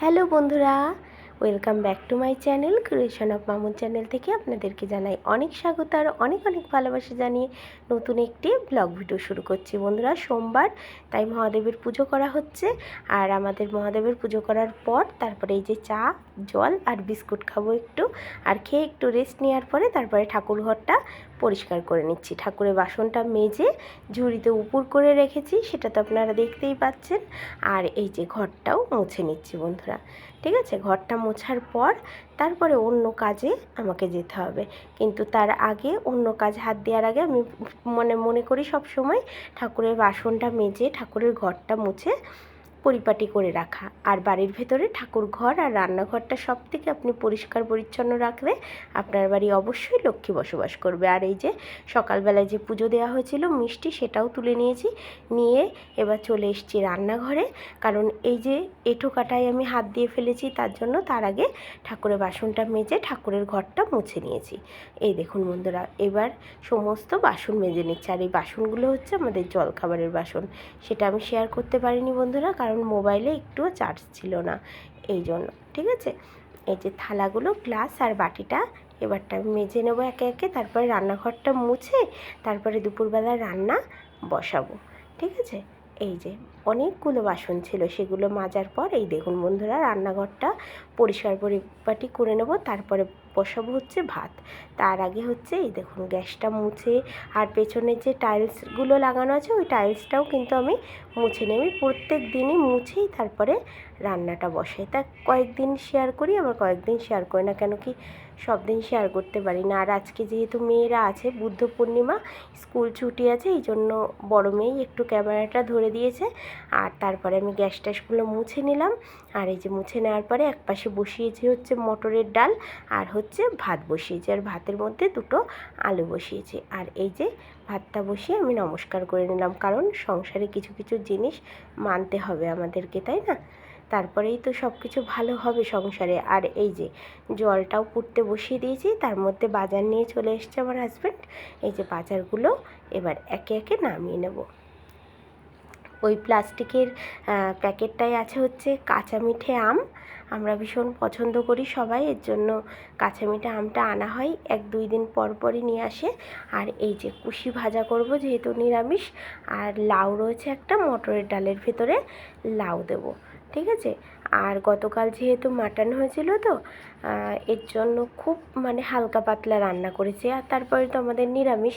Hello বন্ধুরা, welcome back to my channel, creation of Mamun channel থেকে আপনাদেরকে জানাই অনেক স্বাগত আর অনেক অনেক ভালোবাসা জানিয়ে নতুন একটি ব্লগ ভিডিও শুরু করছি। বন্ধুরা, সোমবার, তাই মহাদেবের পুজো করা হচ্ছে আর আমাদের মহাদেবের পুজো করার পর তারপরে এই যে চা, জল আর বিস্কুট খাব একটু আর খেয়ে একটু রেস্ট নেওয়ার পরে তারপরে ঠাকুর ঘরটা পরিষ্কার করে নিচ্ছি। ঠাকুরের বাসনটা মেজে ঝুড়িতে উপুর করে রেখেছি, সেটা তো আপনারা দেখতেই পাচ্ছেন। আর এই যে ঘরটাও মুছে নিচ্ছি বন্ধুরা। ঠিক আছে? ঘরটা মোছার পর তারপরে অন্য কাজে আমাকে যেতে হবে। কিন্তু তার আগে অন্য কাজ হাত দেওয়ার আগে আমি মানে মনে করি সব সময় ঠাকুরের বাসনটা মেজে ঠাকুরের ঘরটা মুছে পরিপাটি করে রাখা। আর বাড়ির ভেতরে ঠাকুর ঘর আর রান্নাঘরটা সব থেকে আপনি পরিষ্কার পরিচ্ছন্ন রাখলে আপনার বাড়ি অবশ্যই লক্ষ্মী বসবাস করবে। আর এই যে সকালবেলায় যে পুজো দেওয়া হয়েছিল মিষ্টি সেটাও তুলে নিয়েছি। নিয়ে এবার চলে এসেছি রান্নাঘরে। কারণ এই যে এঁঠো কাটায় আমি হাত দিয়ে ফেলেছি তার জন্য তার আগে ঠাকুরের বাসনটা মেজে ঠাকুরের ঘরটা মুছে নিয়েছি। এই দেখুন বন্ধুরা, এবার সমস্ত বাসন মেজে নিচ্ছে। আর এই বাসনগুলো হচ্ছে আমাদের জলখাবারের বাসন। সেটা আমি শেয়ার করতে পারিনি বন্ধুরা, কারণ মোবাইলে একটুও চার্জ ছিল না, এই জন্য, ঠিক আছে? এই যে থালাগুলো গ্লাস আর বাটিটা, এবারটা আমি মেজে নেব একে একে, তারপরে রান্নাঘরটা মুছে, তারপরে দুপুরবেলা রান্না বসাবো, ঠিক আছে? এই যে অনেকগুলো বাসন ছিল, সেগুলো মাজার পর এই দেখুন বন্ধুরা রান্নাঘরটা পরিষ্কার পরিপাটি করে নেব, তারপরে বসাবো হচ্ছে ভাত। তার আগে হচ্ছে এই দেখুন গ্যাসটা মুছে, আর পেছনের যে টাইলসগুলো লাগানো আছে, ওই টাইলসটাও কিন্তু আমি মুছে আমি প্রত্যেক দিনই মুছেই তারপরে রান্নাটা বসাই। তা কয়েকদিন শেয়ার করি, আবার কয়েকদিন শেয়ার করি না কেন কি সব দিন শেয়ার করতে পারি না। আর আজকে যেহেতু মেয়েরা আছে, বুদ্ধ পূর্ণিমা, স্কুল ছুটি আছে এই জন্য বড়ো মেয়েই একটু ক্যামেরাটা ধরে দিয়েছে। আর তারপরে আমি গ্যাস ট্যাসগুলো মুছে নিলাম। আর এই যে মুছে নেওয়ার পরে এক পাশে বসিয়েছি হচ্ছে মটরের ডাল আর হচ্ছে ভাত বসিয়েছি। আর ভাতের মধ্যে দুটো আলু বসিয়েছি। আর এই যে ভাতটা বসিয়ে আমি নমস্কার করে নিলাম। কারণ সংসারে কিছু কিছু জিনিস মানতে হবে আমাদেরকে, তাই না? তারপরেই তো সব কিছু ভালো হবে সংসারে। আর এই যে জলটাও পুড়তে বসিয়ে দিয়েছি। তার মধ্যে বাজার নিয়ে চলে এসছে আমার হাজব্যান্ড এই যে বাজারগুলো এবার একে একে নামিয়ে নেব। ওই প্লাস্টিকের প্যাকেটটাই আছে হচ্ছে কাঁচা মিঠে আম। আমরা ভীষণ পছন্দ করি সবাই, এর জন্য কাঁচা মিঠে আমটা আনা হয়, এক দুই দিন পর পরই নিয়ে আসে। আর এই যে কুশি ভাজা করব যেহেতু নিরামিষ, আর লাউ রয়েছে একটা, মটরের ডালের ভেতরে লাউ দেবো। ঠিক আছে? আর গতকাল যেহেতু মাটন হয়েছিল তো এর জন্য খুব মানে হালকা পাতলা রান্না করেছি। আর তারপরে তো আমাদের নিরামিষ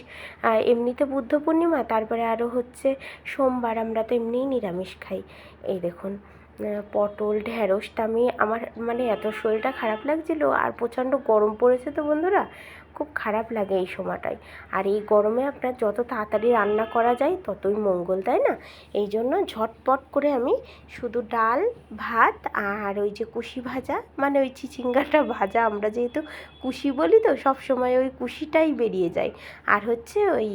এমনিতে বুদ্ধ পূর্ণিমা, তারপরে আরও হচ্ছে সোমবার আমরা তো এমনিই নিরামিষ খাই। এই দেখুন। পটল ঢ্যাঁড়সটা আমি আমার মানে এত শরীরটা খারাপ লাগছিল আর প্রচণ্ড গরম পড়েছে তো বন্ধুরা, খুব খারাপ লাগে এই সময়টায়। আর এই গরমে আপনার যত তাড়াতাড়ি রান্না করা যায় ততই মঙ্গল, তাই না? এই জন্য ঝটপট করে আমি শুধু ডাল, ভাত আর ওই যে কুশি ভাজা মানে ওই চিচিঙ্গাটা ভাজা, আমরা যেহেতু কুশি বলি তো সব সময় ওই কুশিটাই বেরিয়ে যায়। আর হচ্ছে ওই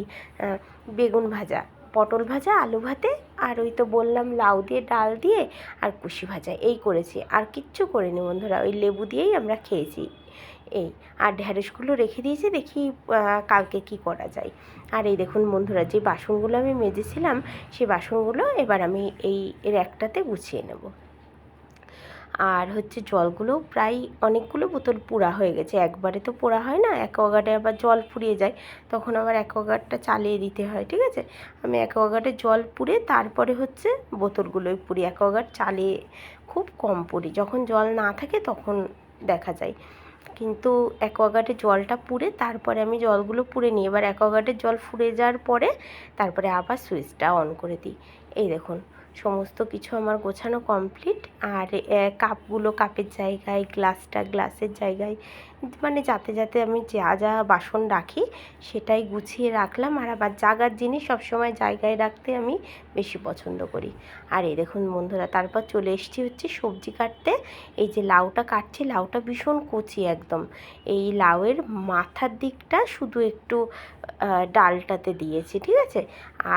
বেগুন ভাজা। পটল ভাজা, আলু ভাতে, আর ওই তো বললাম লাউ দিয়ে, ডাল দিয়ে, আর কুশি ভাজা। এই করেছি। আর কিচ্ছু করিনি বন্ধুরা, ওই লেবু দিয়েই আমরা খেয়েছি। এই, আর ঢ্যাঁড়সগুলো রেখে দিয়েছি, দেখি কালকে কি করা যায়। আর এই দেখুন বন্ধুরা, যে বাসনগুলো আমি মেজেছিলাম সেই বাসনগুলো এবার আমি এই র্যাকটাতে গুছিয়ে নেব। আর হচ্ছে জলগুলো প্রায় অনেকগুলো বোতল পোড়া হয়ে গেছে। একবারে তো পোড়া হয় না অ্যাকোয়াগার্ডে আবার জল ফুরিয়ে যায়, তখন আবার অ্যাকোয়াগার্ডটা চালিয়ে দিতে হয়, ঠিক আছে? আমি অ্যাকোয়াগার্ডে জল পুড়ে তারপরে হচ্ছে বোতলগুলোই পুড়ি অ্যাকোয়াগার্ড চালিয়ে খুব কম পুড়ি। যখন জল না থাকে তখন দেখা যায়। কিন্তু অ্যাকোয়াগার্ডের জলটা পুড়ে তারপরে আমি জলগুলো পুড়ে নিই। এবার অ্যাকোয়াগার্ডের জল ফুরে যাওয়ার পরে তারপরে আবার সুইচটা অন করে দিই। এই দেখুন সমস্ত কিছু আমার গোছানো কমপ্লিট আর কাপগুলো কাপের জায়গায় গ্লাসটা গ্লাসের জায়গায় মানে যাতে যাতে আমি যা যা বাসন রাখি সেটাই গুছিয়ে রাখলাম। আর আবার জাগার জিনিস সবসময় জায়গায় রাখতে আমি বেশি পছন্দ করি। আর এই দেখুন বন্ধুরা, তারপর চলে এসেছি হচ্ছে সবজি কাটতে। এই যে লাউটা কাটছি, লাউটা ভীষণ কচি একদম। এই লাউয়ের মাথার দিকটা শুধু একটু ডালটাতে দিয়েছি, ঠিক আছে?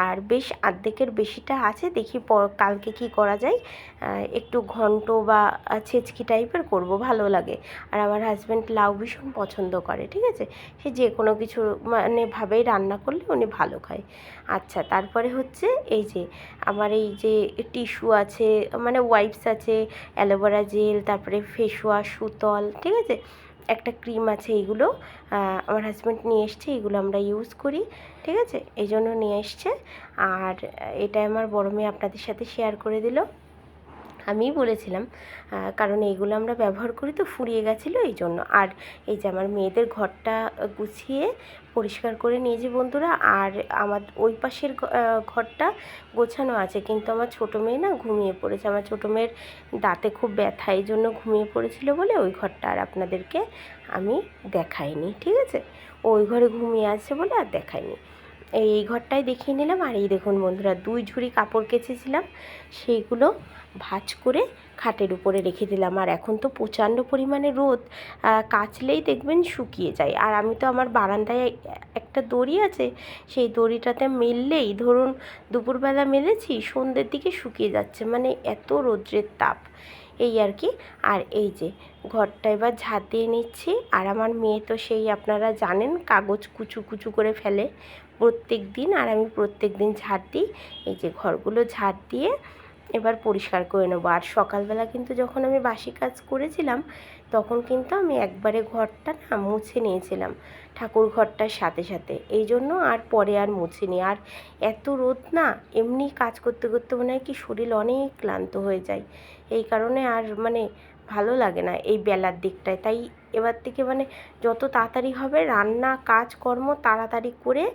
আর বেশ আর্ধেকের বেশিটা আছে, দেখি পর কালকে কি করা যায় একটু ঘন্ট বা ছেচকি টাইপের করব, ভালো লাগে। আর আমার হাজব্যান্ড লাউ ভীষণ পছন্দ করে, ঠিক আছে? সে যে কোনো কিছু মানে ভাবেই রান্না করলে উনি ভালো খায়। আচ্ছা তারপরে হচ্ছে এই যে আমার এই যে টিস্যু আছে মানে ওয়াইপস আছে অ্যালোভেরা জেল তারপরে ফেস ওয়াশ সুতল, ঠিক আছে? একটা ক্রিম আছে এইগুলো আমার হাজব্যান্ড নিয়ে এসছে এইগুলো আমরা ইউজ করি, ঠিক আছে? এই জন্য নিয়ে এসছে। আর এটা আমার বড় মেয়ে আপনাদের সাথে শেয়ার করে দিল। আমিই বলেছিলাম কারণ এইগুলো আমরা ব্যবহার করি তো ফুরিয়ে গেছিল এই জন্য। আর এই যে আমার মেয়েদের ঘরটা গুছিয়ে পরিষ্কার করে নিয়েছি বন্ধুরা, আর আমার ওই পাশের ঘরটা গোছানো আছে, কিন্তু আমার ছোটো মেয়ে না ঘুমিয়ে পড়েছে। আমার ছোটো মেয়ের দাঁতে খুব ব্যথা, এই জন্য ঘুমিয়ে পড়েছিল বলে ওই ঘরটা আর আপনাদেরকে আমি দেখাইনি, ঠিক আছে? ওই ঘরে ঘুমিয়ে আছে বলে আর দেখাইনি। এই ঘরটাই দেখিয়ে নিলাম। আর এই দেখুন বন্ধুরা, দুই ঝুড়ি কাপড় কেচেছিলাম। সেইগুলো ভাঁজ করে খাটের উপরে রেখে দিলাম। আর এখন তো প্রচণ্ড পরিমাণে রোদ কাচলেই দেখবেন শুকিয়ে যায়। আর আমি তো আমার বারান্দায় একটা দড়ি আছে, সেই দড়িটাতে মেললেই, ধরুন দুপুরবেলা মেলেছি, সন্ধ্যের দিকে শুকিয়ে যাচ্ছে। মানে এত রৌদ্রের তাপ। এই আর কি। আর এই যে, ঘরটা এবার ঝাঁট দিয়ে নিচ্ছি। আর আমার মেয়ে তো সেই আপনারা জানেন, কাগজ কুচু কুচু করে ফেলে প্রত্যেক দিন। আর আমি প্রত্যেক দিন ঝাঁট দিই। এই যে, ঘরগুলো ঝাড় দিয়ে এবার পরিষ্কার করে নেব। আর সকালবেলা কিন্তু যখন আমি বাসি কাজ করেছিলাম, তখন কিন্তু আমি একবারে ঘরটা না মুছে নিয়েছিলাম, ঠাকুর ঘরটার সাথে সাথে। এই জন্য আর পরে আর মুছিনি। আর এত রোদ না, এমনি কাজ করতে করতে মনে হয় কি শরীর অনেক ক্লান্ত হয়ে যায়। এই কারণে আর মানে ভালো লাগে না এই বেলার দিকটায়। তাই এবার থেকে মানে যত তাড়াতাড়ি হবে রান্না, কাজকর্ম তাড়াতাড়ি করে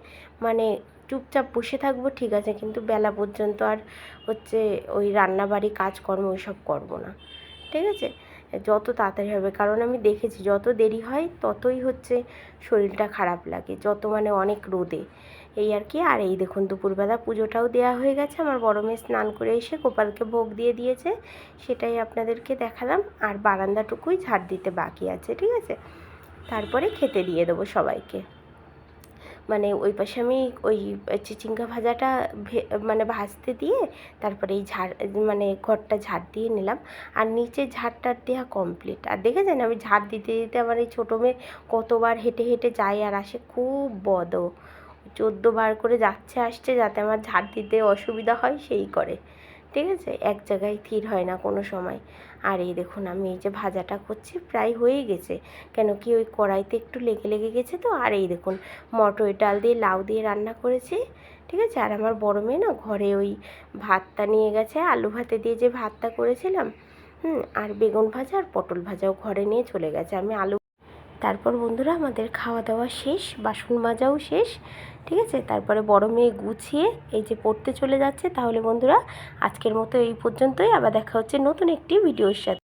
মানে চুপচাপ বসে থাকব ঠিক আছে, কিন্তু বেলা পর্যন্ত আর হচ্ছে ওই রান্নাবাড়ি, কাজকর্ম ওইসব করব না। ঠিক আছে? যত তাড়াতাড়ি হবে, কারণ আমি দেখেছি যত দেরি হয় ততই হচ্ছে শরীরটা খারাপ লাগে, যত মানে অনেক রোদে। এই আর কি। আর এই দেখুন, দুপুরবেলা পুজোটাও দেওয়া হয়ে গেছে। আমার বড় মেয়ে স্নান করে এসে গোপালকে ভোগ দিয়ে দিয়েছে। সেটাই আপনাদেরকে দেখালাম। আর বারান্দাটুকুই ঝাড় দিতে বাকি আছে, ঠিক আছে? তারপরে খেতে দিয়ে দেবো সবাইকে। মানে ওই পাশে আমি ওই চিচিঙ্গা ভাজাটা মানে ভাজতে দিয়ে তারপরে এই ঝাড় মানে ঘরটা ঝাড় দিয়ে নিলাম। আর নিচে ঝাড়টার দেওয়া কমপ্লিট আর দেখেছেন আমি ঝাড় দিতে দিতে আমার এই ছোটো মেয়ে কতবার হেঁটে হেঁটে যায় আর আসে। খুব বদ। চোদ্দ বার করে যাচ্ছে আসছে যাতে আমার ঝাড় দিতে অসুবিধা হয় সেই করে। ঠিক আছে? এক জায়গায় স্থির হয় না কোনো সময়। আর এই দেখুন, আমি এই যে ভাজাটা করছি, প্রায় হয়েই গেছে। কেন কি ওই কড়াইতে একটু লেগে লেগে গেছে তো। আর এই দেখুন মটর ডাল দিয়ে লাউ দিয়ে রান্না করেছি। ঠিক আছে? আর আমার বড় মেয়ে না ঘরে ওই ভাতটা নিয়ে গেছে, আলু ভাতে দিয়ে যে ভাতটা করেছিলাম, হুম, আর বেগুন ভাজা আর পটল ভাজাও ঘরে নিয়ে চলে গেছে। আমি আলু তারপর বন্ধুরা আমাদের খাওয়া দাওয়া শেষ, বাসন মাজাও শেষ, ঠিক আছে? তারপরে বড় মেয়ে গুছিয়ে এই যে পড়তে চলে যাচ্ছে। তাহলে বন্ধুরা আজকের মতো এই পর্যন্তই। আবার দেখা হচ্ছে নতুন একটি ভিডিওর সাথে।